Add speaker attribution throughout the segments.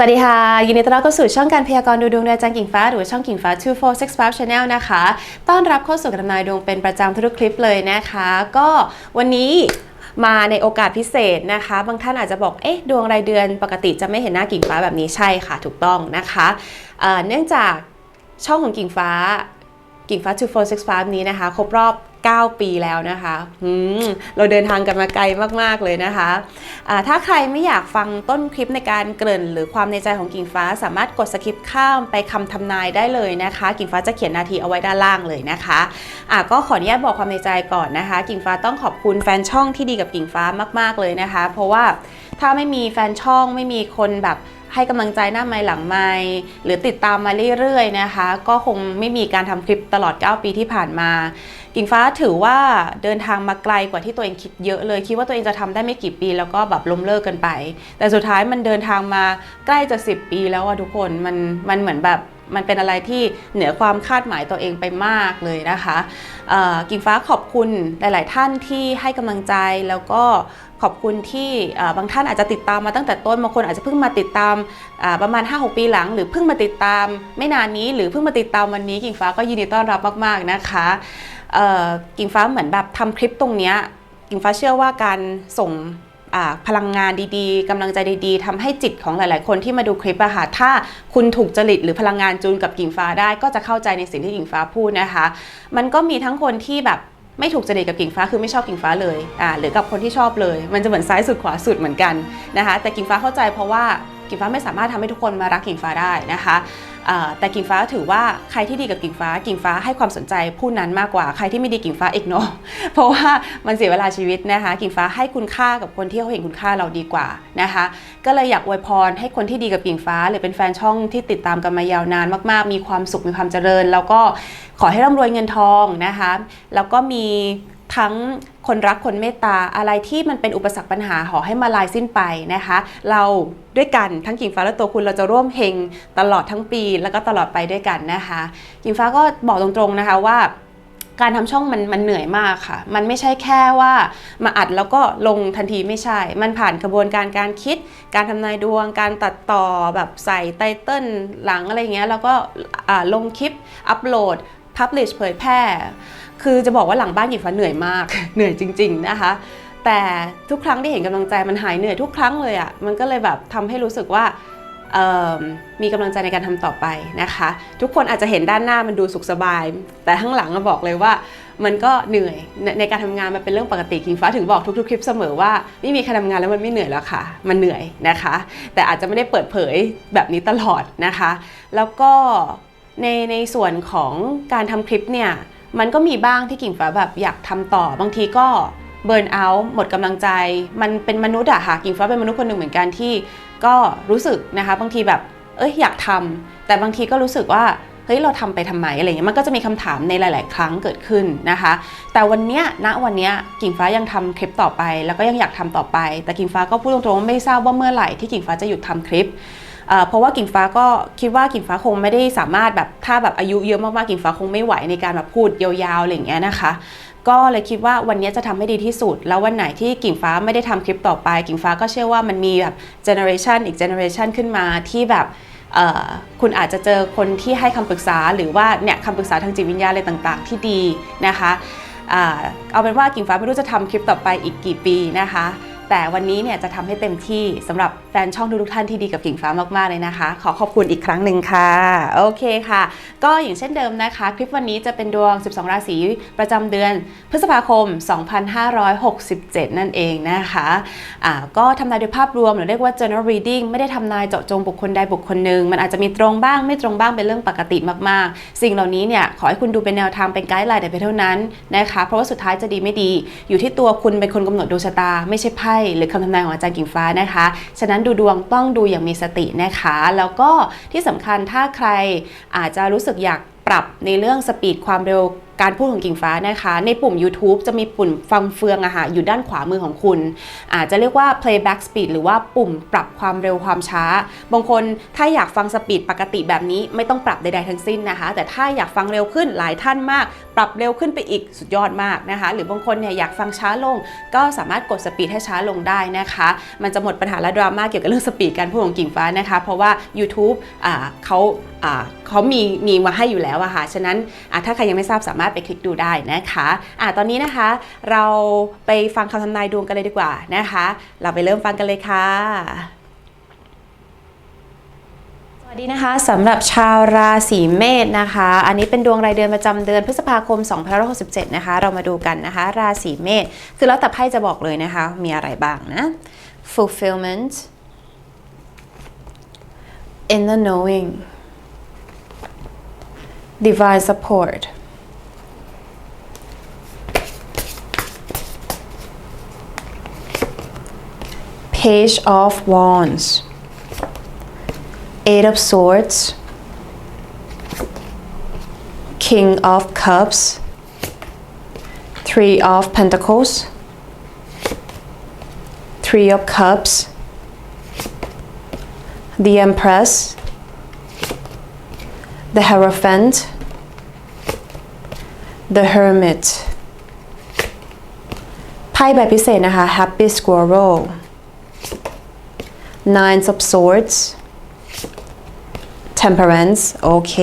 Speaker 1: สวัสดีค่ะ ยินดีต้อนรับเข้าสู่ช่องการพยากรณ์ดูดวงโดยอาจารย์กิ่งฟ้า หรือช่องกิ่งฟ้า 2465 Channel นะคะ ต้อนรับเข้าสู่การทำนายดวงเป็นประจำทุกคลิปเลยนะคะ ก็วันนี้มาในโอกาสพิเศษนะคะ บางท่านอาจจะบอก เอ๊ะ ดวงรายเดือนปกติจะไม่เห็นหน้ากิ่งฟ้าแบบนี้ใช่ค่ะ ถูกต้องนะคะเเนื่องจากช่องของกิ่งฟ้า กิ่งฟ้า 2465 นี้นะคะ ครบรอบ 9 ปีแล้วนะคะเราเดินทางกันมาไกลมาก ๆ เลยนะคะอ่าถ้าใครไม่อยากฟังต้นคลิปในการเกริ่น หรือความในใจของกิ่งฟ้าสามารถกดสคิปข้ามไปคำทำนายได้เลยนะคะ กิ่งฟ้าจะเขียนนาทีเอาไว้ด้านล่างเลยนะคะะก็ขออนุญาตบอกความในใจก่อนนะคะ กิ่งฟ้าต้องขอบคุณแฟนช่องที่ดีกับกิ่งฟ้ามาก ๆ เลยนะคะ เพราะว่าถ้าไม่มีแฟนช่องไม่มีคนแบบ ให้กำลังใจหน้าไม้หลังไม้หรือติดตามมาเรื่อยๆนะคะ ก็คงไม่มีการทำคลิปตลอด 9 ปีที่ผ่านมา กิ่งฟ้าถือว่าเดินทางมาไกลกว่าที่ตัวเองคิดเยอะเลย คิดว่าตัวเองจะทำได้ไม่กี่ปี แล้วก็แบบล้มเลิกกันไป แต่สุดท้ายมันเดินทางมาใกล้จะ 10 ปีแล้วอะทุกคนมันมันเหมือนแบบ มันเป็นอะไรที่เหนือความคาดหมายตัวเองไปมากเลยนะคะกิ่งฟ้าขอบคุณหลาย ๆ ท่านที่ให้กำลังใจแล้วก็ขอบคุณที่บางท่านอาจจะติดตามมาตั้งแต่ต้นบางคนอาจจะเพิ่งมาติดตามประมาณ 5-6 ปีหลัง หรือเพิ่งมาติดตามไม่นานนี้ หรือเพิ่งมาติดตามวันนี้กิ่งฟ้าก็ยินดีต้อนรับมาก ๆ นะคะกิ่งฟ้าเหมือนแบบทำคลิปตรงนี้กิ่งฟ้าเชื่อว่าการส่ง พลังงานดีๆกำลังใจดีๆทำให้จิตของหลาย ๆ คนที่มาดูคลิปอะค่ะถ้าคุณถูกจริตหรือพลังงานจูนกับกิ่งฟ้าได้ก็จะเข้าใจในสิ่งที่กิ่งฟ้าพูดนะคะ มันก็มีทั้งคนที่แบบไม่ถูกจริตกับกิ่งฟ้าคือไม่ชอบกิ่งฟ้าเลยอ่าหรือกับคนที่ชอบเลย มันจะเหมือนซ้ายสุดขวาสุดเหมือนกันนะคะ แต่กิ่งฟ้าเข้าใจเพราะว่า กิ่งฟ้าไม่สามารถทำให้ทุกคนมารักกิ่งฟ้าได้นะคะแต่กิ่งฟ้าถือว่าใครที่ดีกับกิ่งฟ้า กิ่งฟ้าให้ความสนใจผู้นั้นมากกว่าใครที่ไม่ดีกิ่งฟ้าอีกเนาะเพราะว่ามันเสียเวลาชีวิตนะคะ กิ่งฟ้าให้คุณค่ากับคนที่เขาเห็นคุณค่าเราดีกว่านะคะ ก็เลยอยากอวยพรให้คนที่ดีกับกิ่งฟ้า หรือเป็นแฟนช่องที่ติดตามกันมายาวนานมาก ๆ มีความสุขมีความเจริญ แล้วก็ขอให้ร่ำรวยเงินทองนะคะ แล้วก็มีทั้ง คนรักคนเมตตาอะไรที่มันเป็นอุปสรรคปัญหาขอให้มาลายสิ้นไปนะคะ เราด้วยกันทั้งกิ่งฟ้าและตัวคุณเราจะร่วมเฮงตลอดทั้งปี แล้วก็ตลอดไปด้วยกันนะคะกิ่งฟ้าก็บอกตรงๆนะคะว่าการทำช่องมันมันเหนื่อยมากค่ะ มันไม่ใช่แค่ว่ามาอัดแล้วก็ลงทันทีไม่ใช่ มันผ่านกระบวนการการคิด การทำนายดวง การตัดต่อแบบใส่ไตเติ้ลหลังอะไรเงี้ย แล้วก็ลงคลิปอัปโหลดพับลิชเผยแพร่ คือจะบอกว่าหลังบ้านหญิงฟ้าเหนื่อยมาก เหนื่อยจริง ๆนะคะ แต่ทุกครั้งที่เห็นกำลังใจมันหายเหนื่อยทุกครั้งเลยอะ่ะมันก็เลยแบบทำให้รู้สึกว่ามีกำลังใจในการทำต่อไปนะคะ ทุกคนอาจจะเห็นด้านหน้ามันดูสุขสบาย แต่ข้างหลังก็บอกเลยว่ามันก็เหนื่อยในในการทำงานมันเป็นเรื่องปกติคิงฟ้าถึงบอกทุกๆคลิปเสมอว่าไม่มีใครทำงานแล้วมันไม่เหนื่อยแล้วค่ะ มันเหนื่อยนะคะ แต่อาจจะไม่ได้เปิดเผยแบบนี้ตลอดนะคะ แล้วก็ในในส่วนของการทำคลิปเนี่ย มันก็มีบ้างที่กิ่งฟ้าแบบอยากทำต่อบางทีก็เบิร์นเอาท์หมดกำลังใจ มันเป็นมนุษย์อะค่ะกิ่งฟ้าเป็นมนุษย์คนหนึ่งเหมือนกันที่ก็รู้สึกนะคะ บางทีแบบเอ้ยอยากทำแต่บางทีก็รู้สึกว่า เฮ้ยเราทำไปทำไมอะไรเงี้ยมันก็จะมีคำถามในหลาย ๆ ครั้งเกิดขึ้นนะคะ แต่วันเนี้ยณวันเนี้ยกิ่งฟ้ายังทำคลิปต่อไป แล้วก็ยังอยากทำต่อไป แต่กิ่งฟ้าก็พูดตรงๆว่าไม่ทราบว่าเมื่อไหร่ที่กิ่งฟ้าจะหยุดทำคลิปเพราะว่ากิ่งฟ้าก็คิดว่ากิ่งฟ้าคงไม่ได้สามารถแบบถ้าแบบอายุเยอะมากๆกิ่งฟ้าคงไม่ไหวในการแบบพูดยาวๆอะไรอย่างเงี้ยนะคะ ก็เลยคิดว่าวันนี้จะทำให้ดีที่สุด แล้ววันไหนที่กิ่งฟ้าไม่ได้ทำคลิปต่อไป กิ่งฟ้าก็เชื่อว่ามันมีแบบเจเนอเรชันอีกเจเนอเรชันขึ้นมาที่แบบ คุณอาจจะเจอคนที่ให้คำปรึกษาหรือว่าเนี่ยคำปรึกษาทางจิตวิญญาณอะไรต่างๆ ที่ดีนะคะเอาเป็นว่ากิ่งฟ้าไม่รู้จะทำคลิปต่อไปอีกกี่ปีนะคะ แต่วันนี้เนี่ยจะทำให้เต็มที่สำหรับแฟนช่องทุกๆท่านที่ดีกับกิ่งฟ้ามากๆเลยนะคะ ขอขอบคุณอีกครั้งหนึ่งค่ะโอเคค่ะ ก็อย่างเช่นเดิมนะคะ คลิปวันนี้จะเป็นดวง 12 ราศีประจำเดือน พฤษภาคม 2567 นั่นเองนะคะอ่าก็ทำนายโดยภาพรวมหรือเรียกว่า general reading ไม่ได้ทำนายเจาะจงบุคคลใดบุคคลหนึ่งมันอาจจะมีตรงบ้างไม่ตรงบ้างเป็นเรื่องปกติมากๆ สิ่งเหล่านี้เนี่ยขอให้คุณดูเป็นแนวทางเป็นไกด์ไลน์แต่เพียงเท่านั้นนะคะเพราะว่าสุดท้ายจะดีไม่ดี อยู่ที่ตัวคุณเป็นคนกำหนดดวงชะตาไม่ใช่ไพ่หรือคำทำนายของอาจารย์กิ่งฟ้านะคะ ฉะนั้นดูดวงต้องดูอย่างมีสตินะคะ แล้วก็ที่สำคัญถ้าใครอาจจะรู้สึกอยากปรับในเรื่องสปีดความเร็ว การพูดของกิ่งฟ้านะคะ ในปุ่ม YouTube จะมีปุ่มฟังเฟืองอะค่ะอยู่ด้านขวามือของคุณ อาจจะเรียกว่า playback speed หรือว่าปุ่มปรับความเร็วความช้า บางคนถ้าอยากฟังสปีดปกติแบบนี้ไม่ต้องปรับใดๆทั้งสิ้นนะคะ แต่ถ้าอยากฟังเร็วขึ้นหลายท่านมาก ปรับเร็วขึ้นไปอีกสุดยอดมากนะคะ หรือบางคนเนี่ยอยากฟังช้าลง ก็สามารถกดสปีดให้ช้าลงได้นะคะ มันจะหมดปัญหาและดราม่าเกี่ยวกับเรื่องสปีดการพูดของกิ่งฟ้านะคะ เพราะว่า YouTube อ่าเขาอ่าเขามีมีมาให้อยู่แล้วอะค่ะฉะนั้นอ่าถ้าใครยังไม่ทราบสามารถไปคลิกดูได้นะคะอ่าตอนนี้นะคะ เราไปฟังคำทำนายดวงกันเลยดีกว่านะคะ เราไปเริ่มฟังกันเลยค่ะสวัสดีนะคะสำหรับชาวราศีเมษนะคะ อันนี้เป็นดวงรายเดือนประจำเดือนพฤษภาคม2567นะคะ เรามาดูกันนะคะ ราศีเมษคือแล้วแต่ไพ่จะบอกเลยนะคะ มีอะไรบ้างนะ fulfillment inner knowing divine support page of wands eight of swords king of cups three of pentacles three of cups the empress the hierophant the hermit ไพ่ใบพิเศษนะคะ happy squirrel nine of swords temperance โอเค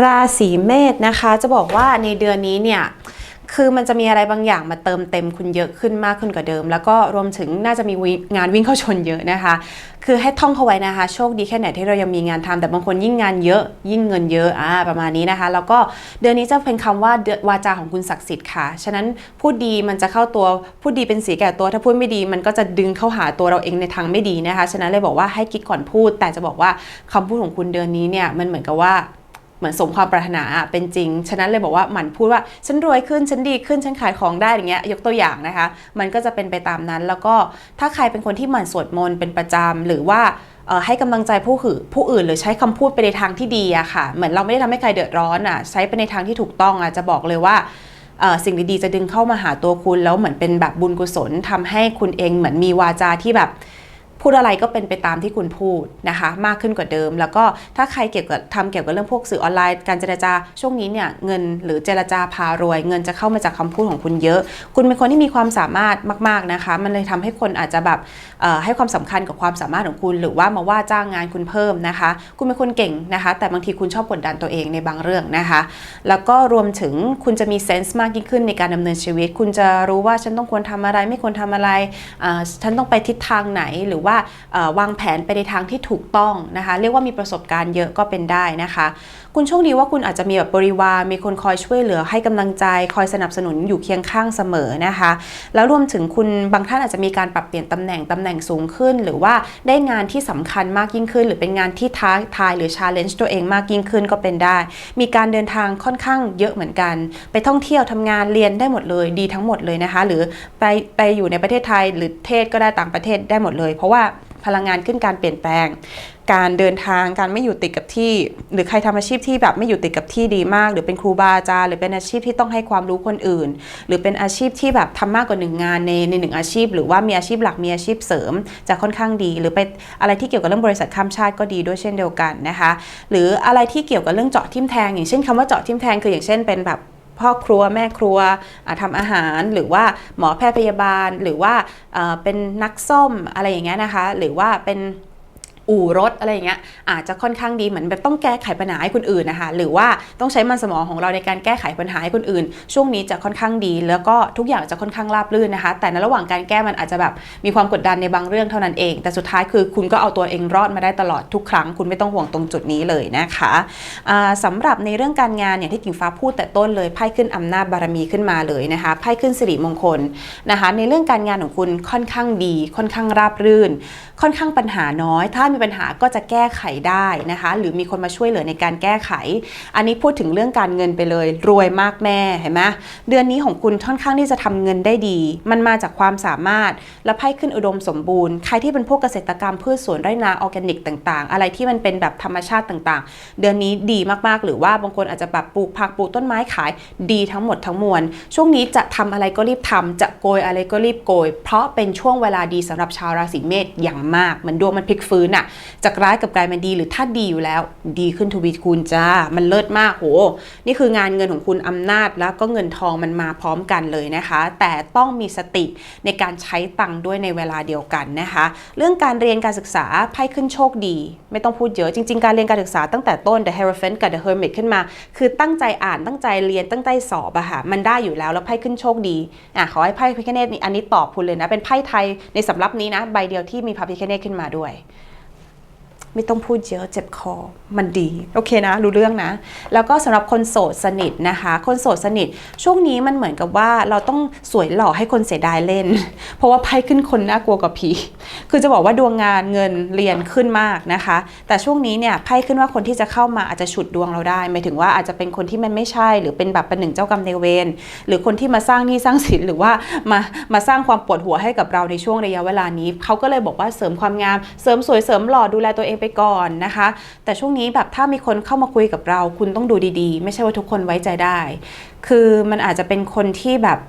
Speaker 1: ราศีเมษนะคะ จะบอกว่าในเดือนนี้เนี่ย คือมันจะมีอะไรบางอย่างมาเติมเต็มคุณเยอะขึ้นมากขึ้นกว่าเดิม แล้วก็รวมถึงน่าจะมีงานวิ่งเข้าชนเยอะนะคะ คือให้ท่องเข้าไว้นะคะ โชคดีแค่ไหนที่เรายังมีงานทำแต่บางคนยิ่งงานเยอะ ยิ่งเงินเยอะอ่าประมาณนี้นะคะ แล้วก็เดือนนี้จะเป็นคำว่าวาจาของคุณศักดิ์สิทธิ์ค่ะ ฉะนั้นพูดดีมันจะเข้าตัวพูดดีเป็นสีแก่ตัว ถ้าพูดไม่ดีมันก็จะดึงเข้าหาตัวเราเองในทางไม่ดีนะคะ ฉะนั้นเลยบอกว่าให้คิดก่อนพูด แต่จะบอกว่าคำพูดของคุณเดือนนี้เนี่ยมันเหมือนกับว่า เหมือนสมความปรารถนาอะเป็นจริง ฉะนั้นเลยบอกว่าหมั่นพูดว่าฉันรวยขึ้นฉันดีขึ้นฉันขายของได้อย่างเงี้ยยกตัวอย่างนะคะ มันก็จะเป็นไปตามนั้น แล้วก็ถ้าใครเป็นคนที่หมั่นสวดมนต์เป็นประจำหรือว่าให้กำลังใจผู้หือผู้อื่นหรือใช้คำพูดไปในทางที่ดีอะค่ะ เหมือนเราไม่ได้ทำให้ใครเดือดร้อนอะใช้ไปในทางที่ถูกต้องอะจะบอกเลยว่าสิ่งดีๆจะดึงเข้ามาหาตัวคุณแล้วเหมือนเป็นแบบบุญกุศลทำให้คุณเองเหมือนมีวาจาที่แบบ พูดอะไรก็เป็นไปตามที่คุณพูดนะคะ มากขึ้นกว่าเดิม แล้วก็ถ้าใครเกี่ยวกับทำเกี่ยวกับเรื่องพวกสื่อออนไลน์การเจรจาช่วงนี้เนี่ยเงินหรือเจรจาพารวย เงินจะเข้ามาจากคำพูดของคุณเยอะ คุณเป็นคนที่มีความสามารถมาก ๆนะคะ มันเลยทำให้คนอาจจะแบบให้ความสำคัญกับความสามารถของคุณ หรือว่ามาว่าจ้างงานคุณเพิ่มนะคะ คุณเป็นคนเก่งนะคะ แต่บางทีคุณชอบกดดันตัวเองในบางเรื่องนะคะ แล้วก็รวมถึงคุณจะมีเซนส์มากยิ่งขึ้นในการดำเนินชีวิต คุณจะรู้ว่าฉันต้องควรทำอะไร ไม่ควรทำอะไรฉันต้องไปทิศทางไหนหรือว่าวางแผนไปในทางที่ถูกต้องนะคะ เรียกว่ามีประสบการณ์เยอะก็เป็นได้นะคะ คุณโชคดีว่าคุณอาจจะมีแบบบริวารมีคนคอยช่วยเหลือให้กำลังใจ คอยสนับสนุนอยู่เคียงข้างเสมอนะคะ แล้วรวมถึงคุณบางท่านอาจจะมีการปรับเปลี่ยนตำแหน่งตำแหน่งสูงขึ้น หรือว่าได้งานที่สำคัญมากยิ่งขึ้น หรือเป็นงานที่ท้าทายหรือ challenge ตัวเองมากยิ่งขึ้นก็เป็นได้ มีการเดินทางค่อนข้างเยอะเหมือนกัน ไปท่องเที่ยวทำงานเรียนได้หมดเลยดีทั้งหมดเลยนะคะ หรือไปไปอยู่ในประเทศไทยหรือเทศก็ได้ต่างประเทศได้หมดเลย เพราะว่าพลังงานขึ้นการเปลี่ยนแปลง การเดินทางการไม่อยู่ติดกับที่ หรือใครทำอาชีพที่แบบไม่อยู่ติดกับที่ดีมาก หรือเป็นครูบาอาจารย์หรือเป็นอาชีพที่ต้องให้ความรู้คนอื่น หรือเป็นอาชีพที่แบบทำมากกว่าหนึ่งงานในในหนึ่งอาชีพ หรือว่ามีอาชีพหลักมีอาชีพเสริม จะค่อนข้างดี หรือไปอะไรที่เกี่ยวกับเรื่องบริษัทข้ามชาติก็ดีด้วยเช่นเดียวกันนะคะ หรืออะไรที่เกี่ยวกับเรื่องเจาะทิมแทง อย่างเช่นคำว่าเจาะทิมแทงคืออย่างเช่นเป็นแบบ พ่อครัวแม่ครัวทำทำอาหารหรือว่าหมอแพทย์พยาบาล หรือว่าเอ่อเป็นนักซ่อมอะไรอย่างเงี้ยนะคะ หรือว่าเป็น อู่รถอะไรอย่างเงี้ยอาจจะค่อนข้างดีเหมือนแบบต้องแก้ไขปัญหาให้คนอื่นนะคะหรือว่าต้องใช้มันสมองของเราในการแก้ไขปัญหาให้คนอื่น ช่วงนี้จะค่อนข้างดี แล้วก็ทุกอย่างจะค่อนข้างราบรื่นนะคะ แต่ในระหว่างการแก้มันอาจจะแบบมีความกดดันในบางเรื่องเท่านั้นเอง แต่สุดท้ายคือคุณก็เอาตัวเองรอดมาได้ตลอดทุกครั้ง คุณไม่ต้องห่วงตรงจุดนี้เลยนะคะอ่าสำหรับในเรื่องการงานอย่างที่กิ่งฟ้าพูดแต่ต้นเลยไพ่ขึ้นอำนาจบารมีขึ้นมาเลยนะคะไพ่ขึ้นสิริมงคลนะคะ ในเรื่องการงานของคุณค่อนข้างดี ค่อนข้างราบรื่น ค่อนข้างปัญหาน้อย ถ้ามีมีปัญหาก็จะแก้ไขได้นะคะ หรือมีคนมาช่วยเหลือในการแก้ไข อันนี้พูดถึงเรื่องการเงินไปเลย รวยมากแม่เห็นไหมเดือนนี้ของคุณค่อนข้างที่จะทำเงินได้ดี มันมาจากความสามารถและไพ่ขึ้นอุดมสมบูรณ์ใครที่เป็นพวกเกษตรกรรมพืชสวนไร่นาออร์แกนิกต่าง ๆ อะไรที่มันเป็นแบบธรรมชาติต่าง ๆ เดือนนี้ดีมากๆ หรือว่าบางคนอาจจะแบบปลูกผักปลูกต้นไม้ขายดีทั้งหมดทั้งมวลช่วงนี้จะทำอะไรก็รีบทำจะโกยอะไรก็รีบโกย เพราะเป็นช่วงเวลาดีสำหรับชาวราศีเมษอย่างมาก เหมือนดวงมันพลิกฟื้นอะจากร้ายกับกลายเป็นดี หรือถ้าดีอยู่แล้วดีขึ้นทวีคูณจ้า มันเลิศมากโห นี่คืองานเงินของคุณอำนาจแล้วก็เงินทองมันมาพร้อมกันเลยนะคะ แต่ต้องมีสติในการใช้ตังค์ด้วยในเวลาเดียวกันนะคะ เรื่องการเรียนการศึกษาไพ่ขึ้นโชคดี ไม่ต้องพูดเยอะจริง ๆ การเรียนการศึกษาตั้งแต่ต้น The Hierophant กับ The Hermit ขึ้นมา คือตั้งใจอ่านตั้งใจเรียนตั้งใจสอบอะค่ะมันได้อยู่แล้วแล้วไพ่ขึ้นโชคดีอะขอให้ไพ่พิคเนตนี่อันนี้ตอบคุณเลยนะเป็นไพ่ไทยในสำรับนี้นะใบเดียวที่มีพระพิคเนตขึ้นมาด้วย ไม่ต้องพูดเยอะเจ็บคอมันดีโอเคนะ รู้เรื่องนะ แล้วก็สำหรับคนโสดสนิทนะคะ คนโสดสนิท ช่วงนี้มันเหมือนกับว่าเราต้องสวยหล่อให้คนเสียดายเล่น เพราะว่าไพ่ขึ้นคนน่ากลัวกว่าผีคือจะบอกว่าดวงงานเงินเรียนขึ้นมากนะคะ แต่ช่วงนี้เนี่ยไพ่ขึ้นว่าคนที่จะเข้ามาอาจจะฉุดดวงเราได้หมายถึงว่าอาจจะเป็นคนที่มันไม่ใช่ หรือเป็นแบบเป็นหนึ่งเจ้ากรรมในเวรหรือคนที่มาสร้างหนี้สร้างสินหรือว่ามามาสร้างความปวดหัวให้กับเราในช่วงระยะเวลานี้เขาก็เลยบอกว่าเสริมความงามเสริมสวยเสริมหล่อดูแลตัวเองไปก่อนนะคะ แต่ช่วงนี้แบบถ้ามีคนเข้ามาคุยกับเรา คุณต้องดูดีๆ ไม่ใช่ว่าทุกคนไว้ใจได้ คือมันอาจจะเป็นคนที่แบบ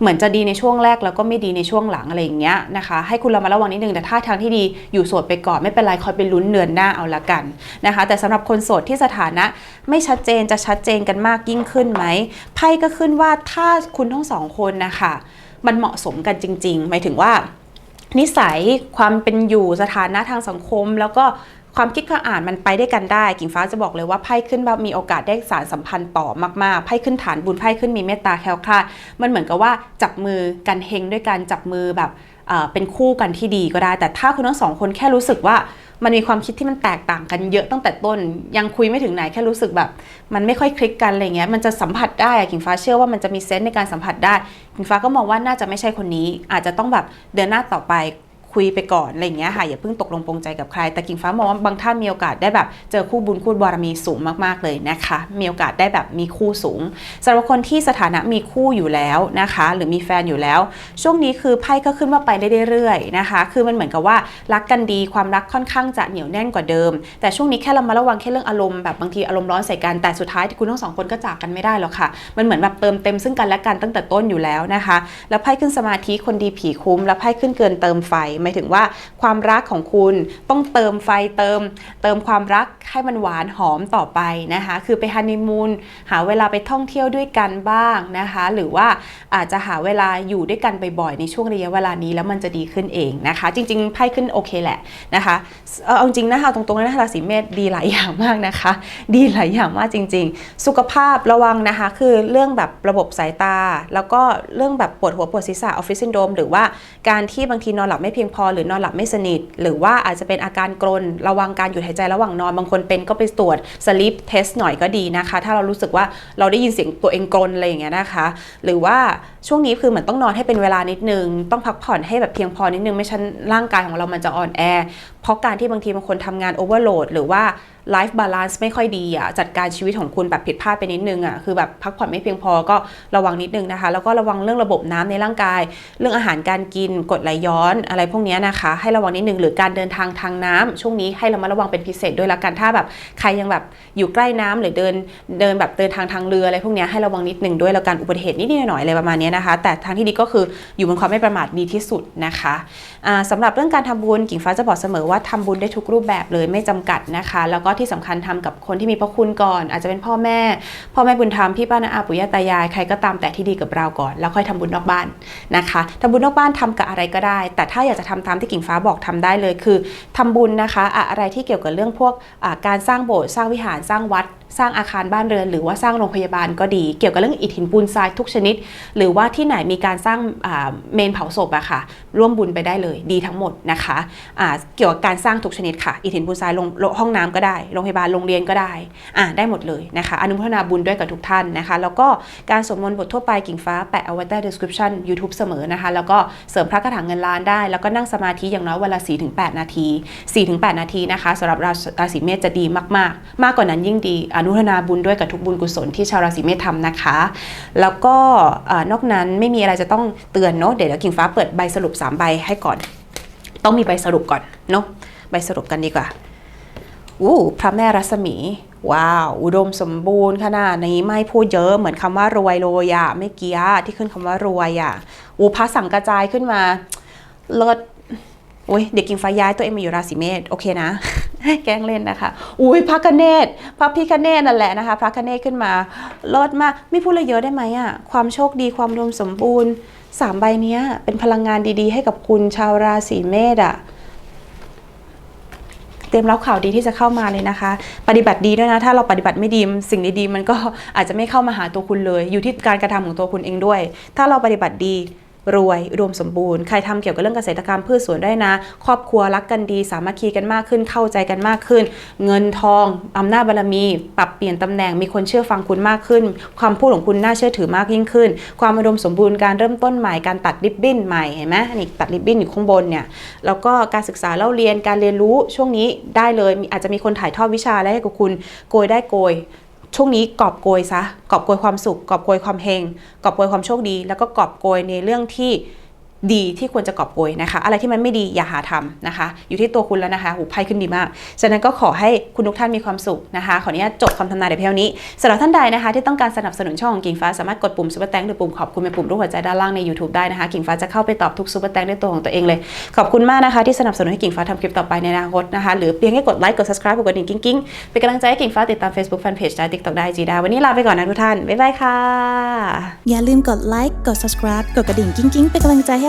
Speaker 1: เหมือนจะดีในช่วงแรกแล้วก็ไม่ดีในช่วงหลังอะไรอย่างเงี้ยนะคะให้คุณเรามาระวังนิดนึงแต่ถ้าทางที่ดีอยู่โสดไปก่อนไม่เป็นไรคอยไปลุ้นเดือนหน้าเอาละกันนะคะ แต่สำหรับคนโสดที่สถานะไม่ชัดเจนจะชัดเจนกันมากยิ่งขึ้นไหมไพ่ก็ขึ้นว่าถ้าคุณทั้งสองคนนะคะมันเหมาะสมกันจริง ๆ หมายถึงว่า นิสัยความเป็นอยู่สถานะทางสังคม แล้วก็ความคิดความอ่านมันไปได้กันได้ กิ่งฟ้าจะบอกเลยว่าไพ่ขึ้นแบบมีโอกาสได้สารสัมพันธ์ต่อมากๆไพ่ขึ้นฐานบุญไพ่ขึ้นมีเมตตาแคล้วคลาดมันเหมือนกับว่าจับมือกันเฮงด้วยกันจับมือแบบเป็นคู่กันที่ดีก็ได้ แต่ถ้าคุณทั้งสองคนแค่รู้สึกว่า มันมีความคิดที่มันแตกต่างกันเยอะตั้งแต่ต้น ยังคุยไม่ถึงไหนแค่รู้สึกแบบ มันไม่ค่อยคลิกกันอะไรเงี้ยมันจะสัมผัสได้กิ่งฟ้าเชื่อว่ามันจะมีเซนส์ในการสัมผัสได้กิ่งฟ้าก็มองว่าน่าจะไม่ใช่คนนี้ อาจจะต้องแบบเดินหน้าต่อไป คุยไปก่อนอะไรอย่างเงี้ยค่ะอย่าเพิ่งตกลงปรงใจกับใคร แต่กิ่งฟ้ามองว่าบางท่านมีโอกาสได้แบบเจอคู่บุญคู่บารมีสูงมากๆเลยนะคะ มีโอกาสได้แบบมีคู่สูงสำหรับคนที่สถานะมีคู่อยู่แล้วนะคะ หรือมีแฟนอยู่แล้ว ช่วงนี้คือไพ่ก็ขึ้นว่าไปได้เรื่อยๆนะคะ คือมันเหมือนกับว่ารักกันดีความรักค่อนข้างจะเหนียวแน่นกว่าเดิม แต่ช่วงนี้แค่เรามาระวังแค่เรื่องอารมณ์แบบบางทีอารมณ์ร้อนใส่กันแต่สุดท้ายที่คุณทั้งสองคนก็จากกันไม่ได้หรอกค่ะ มันเหมือนแบบเติมเต็มซึ่งกันและกันตั้งแต่ต้นอยู่แล้วนะคะ แล้วไพ่ขึ้นสมาธิคนดีผีคุ้ม แล้วไพ่ขึ้นเกินเติมไฟหมายถึงว่าความรักของคุณต้องเติมไฟเติม เติมความรักให้มันหวานหอมต่อไปนะคะ คือไปฮันนีมูนหาเวลาไปท่องเที่ยวด้วยกันบ้างนะคะ หรือว่าอาจจะหาเวลาอยู่ด้วยกันบ่อยๆในช่วงระยะเวลานี้แล้วมันจะดีขึ้นเองนะคะ จริงๆไพ่ขึ้นโอเคแหละนะคะเอาจริงนะคะตรงๆเลยนะราศีเมษดีหลายอย่างมากนะคะ ดีหลายอย่างมากจริง ๆ สุขภาพระวังนะคะ คือเรื่องแบบระบบสายตา แล้วก็เรื่องแบบปวดหัวปวดศีรษะออฟฟิศซินโดรมหรือว่าการที่บางทีนอนหลับไม่เพียงพอหรือนอนหลับไม่สนิท หรือว่าอาจจะเป็นอาการกรนระวังการหยุดหายใจระหว่างนอนบางคนเป็นก็ไปตรวจสลิปเทสหน่อยก็ดีนะคะ ถ้าเรารู้สึกว่าเราได้ยินเสียงตัวเองกรนอะไรอย่างเงี้ยนะคะ หรือว่าช่วงนี้คือเหมือนต้องนอนให้เป็นเวลานิดนึง ต้องพักผ่อนให้แบบเพียงพอนิดนึงไม่ชั้นร่างกายของเรามันจะอ่อนแอ เพราะการที่บางทีบางคนทำงานโอเวอร์โหลดหรือว่า ไลฟ์บาลานซ์ไม่ค่อยดีอะจัดการชีวิตของคุณแบบผิดพลาดไปนิดนึงอะคือแบบพักผ่อนไม่เพียงพอก็ระวังนิดนึงนะคะ แล้วก็ระวังเรื่องระบบน้ำในร่างกาย เรื่องอาหารการกินกดไหลย้อนอะไรพวกนี้นะคะ ให้ระวังนิดนึงหรือการเดินทางทางน้ำช่วงนี้ให้เรามาระวังเป็นพิเศษด้วยละกันถ้าแบบใครยังแบบอยู่ใกล้น้ำหรือเดินเดินแบบเดินทางทางเรืออะไรพวกนี้ให้ระวังนิดนึงด้วยแล้วกันอุบัติเหตุนิดหน่อยๆอะไรประมาณนี้นะคะ แต่ทางที่ดีก็คืออยู่บนความไม่ประมาทดีที่สุดนะคะอ่าสำหรับเรื่องการทำบุญกิ่งฟ้าจะบอกเสมอว่าทำบุญได้ทุกรูปแบบเลยไม่จำกัดนะคะ แล้วก็ที่สำคัญทำกับคนที่มีพระคุณก่อน อาจจะเป็นพ่อแม่ พ่อแม่บุญธรรมพี่ป้านาอาปู่ย่าตายายใครก็ตามแต่ที่ดีกับเราก่อน แล้วค่อยทำบุญนอกบ้านนะคะทำบุญนอกบ้านทำกับอะไรก็ได้ แต่ถ้าอยากจะทำตามที่กิ่งฟ้าบอกทำได้เลยคือทำบุญนะคะ อะไรที่เกี่ยวกับเรื่องพวกการสร้างโบสถ์สร้างวิหารสร้างวัดสร้างอาคารบ้านเรือน หรือว่าสร้างโรงพยาบาลก็ดี เกี่ยวกับเรื่องอิฐหินปูนทรายทุกชนิด หรือว่าที่ไหนมีการสร้างเมนเผาศพอะค่ะ ร่วมบุญไปได้เลยดีทั้งหมดนะคะอ่าเกี่ยวกับการสร้างทุกชนิดค่ะ อิฐหินปูนทรายโรงห้องน้ำก็ได้โรงพยาบาลโรงเรียนก็ได้อ่าได้หมดเลยนะคะ อนุโมทนาบุญด้วยกับทุกท่านนะคะ แล้วก็การสวดมนต์บททั่วไปกิ่งฟ้าแปะเอาไว้ใต้ description YouTube เสมอนะคะ แล้วก็เสริมพระคาถางเงินล้านได้ แล้วก็นั่งสมาธิอย่างน้อยเวันละ4-8 นาที 4-8 นาทีนะคะสำหรับราศีราศีเมษจะดีมากๆ มากกว่านั้นยิ่งดีอนุทนาบุญด้วยกับทุกบุญกุศลที่ชาวราศีเมษทำนะคะ แล้วก็นอกนั้นไม่มีอะไรจะต้องเตือนเนาะเดี๋ยวเดี๋ยวกิ่งฟ้าเปิดใบสรุป 3 ใบให้ก่อน ต้องมีใบสรุปก่อนเนาะใบสรุปกันดีกว่าอู้พระแม่รัศมี ว้าว อุดมสมบูรณ์ขนาดนี้ไม่พูดเยอะเหมือนคำว่ารวยโรยอะไม่เกียที่ขึ้นคำว่ารวยอะอู้พระสังกระจายขึ้นมาเลิศโอ้ยเด็กกิงฟ้าย้ายตัวเองมาอยู่ราศีเมษโอเคนะ แกล้งเล่นนะคะ อุ้ยพระคเนศพระพิคเนศนั่นแหละนะคะ พระคเนศขึ้นมาลิศมากไม่พูดเลยเยอะได้ไหมอะความโชคดีความอุดมสมบูรณ์สามใบเนี้ยเป็นพลังงานดีๆ ให้กับคุณชาวราศีเมษอะเตรียมรับข่าวดีที่จะเข้ามาเลยนะคะ ปฏิบัติดีด้วยนะ ถ้าเราปฏิบัติไม่ดีสิ่งดีๆมันก็อาจจะไม่เข้ามาหาตัวคุณเลย อยู่ที่การกระทำของตัวคุณเองด้วย ถ้าเราปฏิบัติดี รวยอุดมสมบูรณ์ ใครทำเกี่ยวกับเรื่องเกษตรกรรมพืชสวนได้นะ ครอบครัวรักกันดี สามัคคีกันมากขึ้นเข้าใจกันมากขึ้น เงินทองอำนาจบารมี ปรับเปลี่ยนตำแหน่งมีคนเชื่อฟังคุณมากขึ้น ความพูดของคุณน่าเชื่อถือมากยิ่งขึ้น ความอุดมสมบูรณ์การเริ่มต้นใหม่การตัดริบบิ้นใหม่เห็นไหมนี่ตัดริบบิ้นอยู่ข้างบนเนี่ยแล้วก็การศึกษาเล่าเรียนการเรียนรู้ช่วงนี้ได้เลยอาจจะมีคนถ่ายทอดวิชาอะไรให้กับคุณโกยได้โกย ช่วงนี้กอบโกยซะกอบโกยความสุขกอบโกยความเฮงกอบโกยความโชคดี แล้วก็กอบโกยในเรื่องที่ ดีที่ควรจะกอบโกยนะคะ อะไรที่มันไม่ดีอย่าหาทำนะคะ อยู่ที่ตัวคุณแล้วนะคะหูไพ่ขึ้นดีมากฉะนั้นก็ขอให้คุณทุกท่านมีความสุขนะคะ ขออนุญาตจบคำทำนายในเพียงนี้สำหรับท่านใดนะคะ ที่ต้องการสนับสนุนช่องของกิ่งฟ้าสามารถกดปุ่มซุปเปอร์แตงหรือปุ่มขอบคุณเป็นปุ่มรูปหัวใจด้านล่างใน YouTube ได้นะคะ กิ่งฟ้าจะเข้าไปตอบทุกซุปเปอร์แตงด้วยตัวของตัวเองเลยขอบคุณมากนะคะ ที่สนับสนุนให้กิ่งฟ้าทำคลิปต่อไปในอนาคตนะคะหรือเพียงแค่กดไลค์กด subscribe กดกระดิ่งกิ้งๆเป็นกำลังใจให้กิ่งฟ้าติดตาม Facebook Fanpage ได้ TikTok ได้จีดาวันนี้ลาไปก่อนนะทุกท่านบ๊ายบายค่ะ
Speaker 2: อย่าลืมกดไลค์กด subscribe กดกระดิ่งกิ้งๆเป็นกำลังใจให้